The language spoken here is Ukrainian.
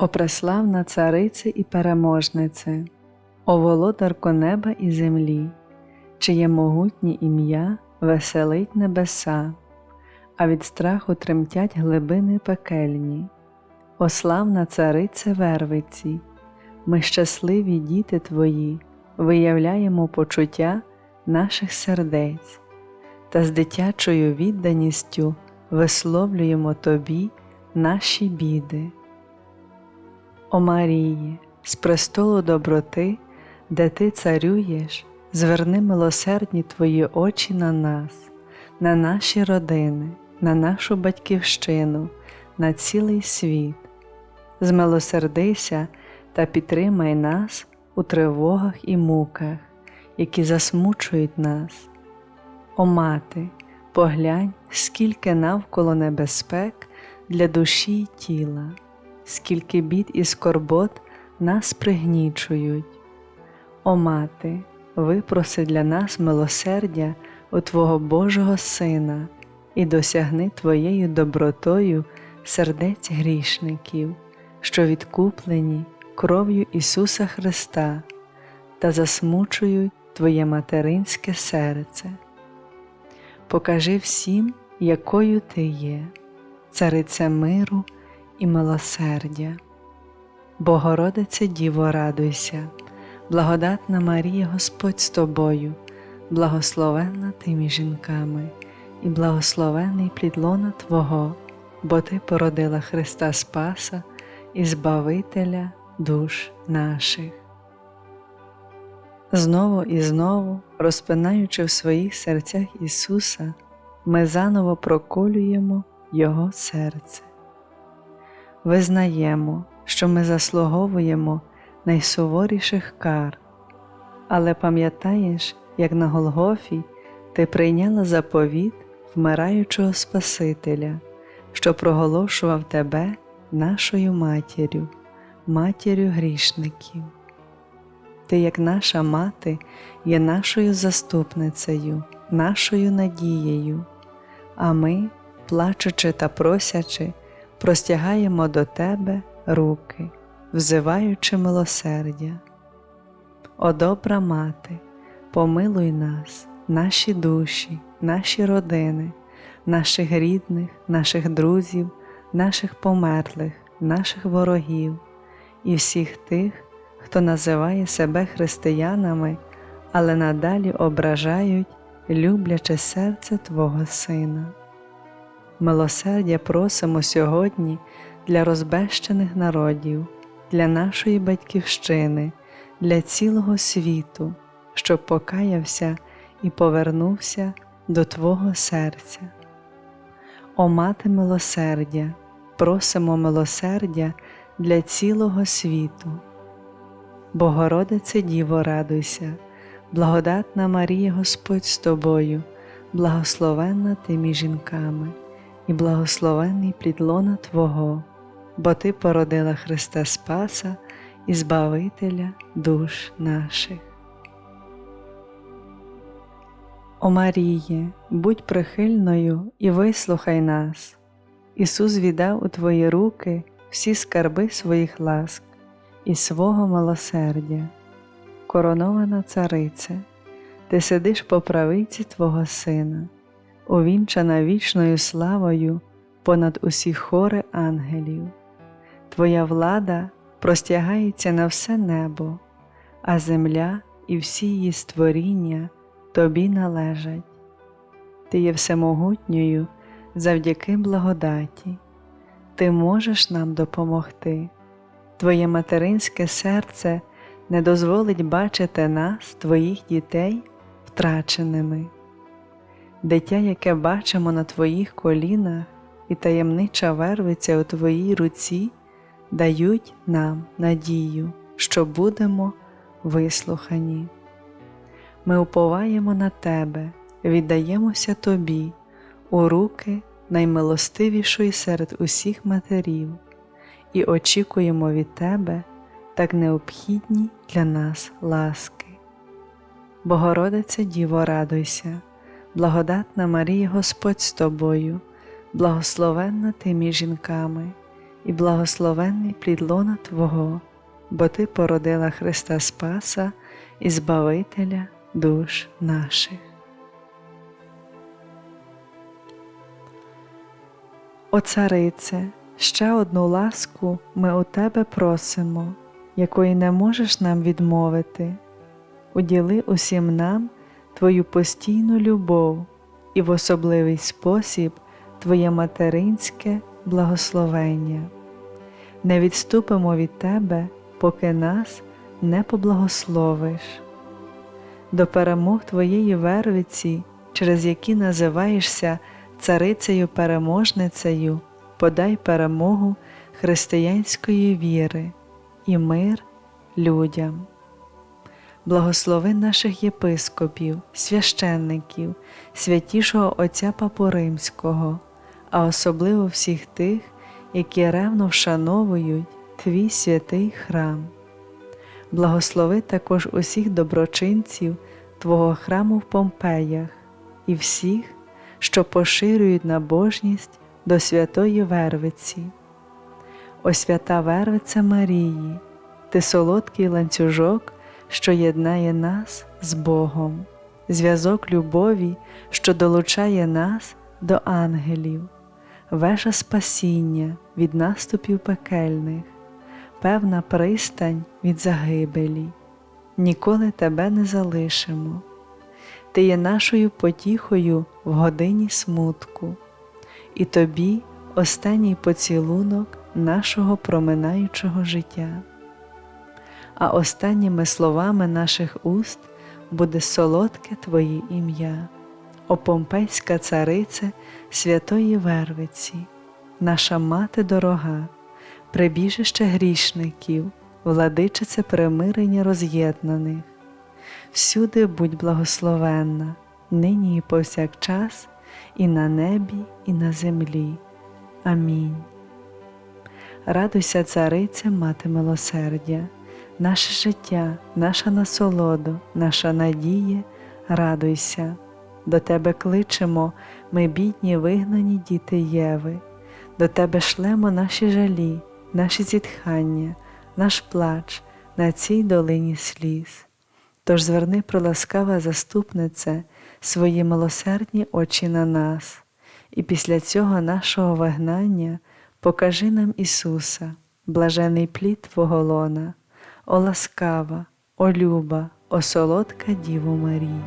О преславна царице і переможнице, о володарко неба і землі, чиє могутнє ім'я веселить небеса, а від страху тремтять глибини пекельні. О славна царице Вервиці, ми щасливі діти Твої, виявляємо почуття наших сердець та з дитячою відданістю висловлюємо Тобі наші біди. О Марії, з престолу доброти, де ти царюєш, зверни милосердні твої очі на нас, на наші родини, на нашу батьківщину, на цілий світ. Змилосердися та підтримай нас у тривогах і муках, які засмучують нас. О мати, поглянь, скільки навколо небезпек для душі й тіла скільки бід і скорбот нас пригнічують. О мати, випроси для нас милосердя у Твого Божого Сина і досягни Твоєю добротою сердець грішників, що відкуплені кров'ю Ісуса Христа та засмучують Твоє материнське серце. Покажи всім, якою Ти є, цариця миру і милосердя. Богородице Діво, радуйся, благодатна Марія Господь з тобою, благословенна ти між жінками, і благословений плід лона Твого, бо Ти породила Христа Спаса і Збавителя душ наших. Знову і знову, розпинаючи в своїх серцях Ісуса, ми заново проколюємо Його серце. Визнаємо, що ми заслуговуємо найсуворіших кар, але пам'ятаєш, як на Голгофі ти прийняла заповіт вмираючого Спасителя, що проголошував тебе нашою матір'ю, матір'ю грішників. Ти, як наша мати, є нашою заступницею, нашою надією, а ми, плачучи та просячи, простягаємо до Тебе руки, взиваючи милосердя. О добра мати, помилуй нас, наші душі, наші родини, наших рідних, наших друзів, наших померлих, наших ворогів і всіх тих, хто називає себе християнами, але надалі ображають любляче серце Твого Сина. Милосердя просимо сьогодні для розбещених народів, для нашої Батьківщини, для цілого світу, щоб покаявся і повернувся до Твого серця. О мати милосердя, просимо милосердя для цілого світу. Богородице Діво, радуйся, благодатна Марія Господь з тобою, благословенна ти між жінками і благословений плід лона Твого, бо Ти породила Христа Спаса і Збавителя душ наших. О Маріє, будь прихильною і вислухай нас. Ісус віддав у Твої руки всі скарби своїх ласк і свого милосердя, коронована царице, ти сидиш по правиці Твого Сина увінчана вічною славою понад усі хори ангелів. Твоя влада простягається на все небо, а земля і всі її створіння тобі належать. Ти є всемогутньою завдяки благодаті, ти можеш нам допомогти. Твоє материнське серце не дозволить бачити нас, твоїх дітей, втраченими дитя, яке бачимо на Твоїх колінах, і таємнича вервиця у Твоїй руці, дають нам надію, що будемо вислухані. Ми уповаємо на Тебе, віддаємося Тобі у руки наймилостивішої серед усіх матерів і очікуємо від Тебе так необхідні для нас ласки. Богородице Діво, радуйся, благодатна Марія Господь з тобою, благословенна ти між жінками, і благословенний плід лона Твого, бо Ти породила Христа Спаса і Збавителя душ наших. О царице, ще одну ласку ми у тебе просимо, якої не можеш нам відмовити. Уділи усім нам Твою постійну любов і в особливий спосіб Твоє материнське благословення. Не відступимо від Тебе, поки нас не поблагословиш. До перемог Твоєї вервиці, через які називаєшся царицею переможницею, подай перемогу християнської віри і мир людям. Благослови наших єпископів, священників, святішого Отця Папу Римського, а особливо всіх тих, які ревно вшановують Твій святий храм. Благослови також усіх доброчинців Твого храму в Помпеях і всіх, що поширюють набожність до святої Вервиці. О свята Вервиця Марії, ти солодкий ланцюжок, що єднає нас з Богом, зв'язок любові, що долучає нас до ангелів, вежа спасіння від наступів пекельних, певна пристань від загибелі. Ніколи тебе не залишимо. Ти є нашою потіхою в годині смутку, і тобі останній поцілунок нашого проминаючого життя. А останніми словами наших уст буде солодке Твоє ім'я, о Помпейська царице святої Вервиці, наша мати дорога, прибіжище грішників, владичице примирення роз'єднаних всюди будь благословенна, нині і повсякчас, і на небі, і на землі. Амінь. Радуйся, цариця, мати милосердя, наше життя, наша насолода, наша надія, радуйся, до Тебе кличемо, ми бідні, вигнані діти Єви, до Тебе шлемо наші жалі, наші зітхання, наш плач на цій долині сліз. Тож зверни, проласкава заступнице, свої милосердні очі на нас, і після цього нашого вигнання покажи нам Ісуса, блажений плід Твого лона, о ласкава, о люба, о солодка Діву Марії.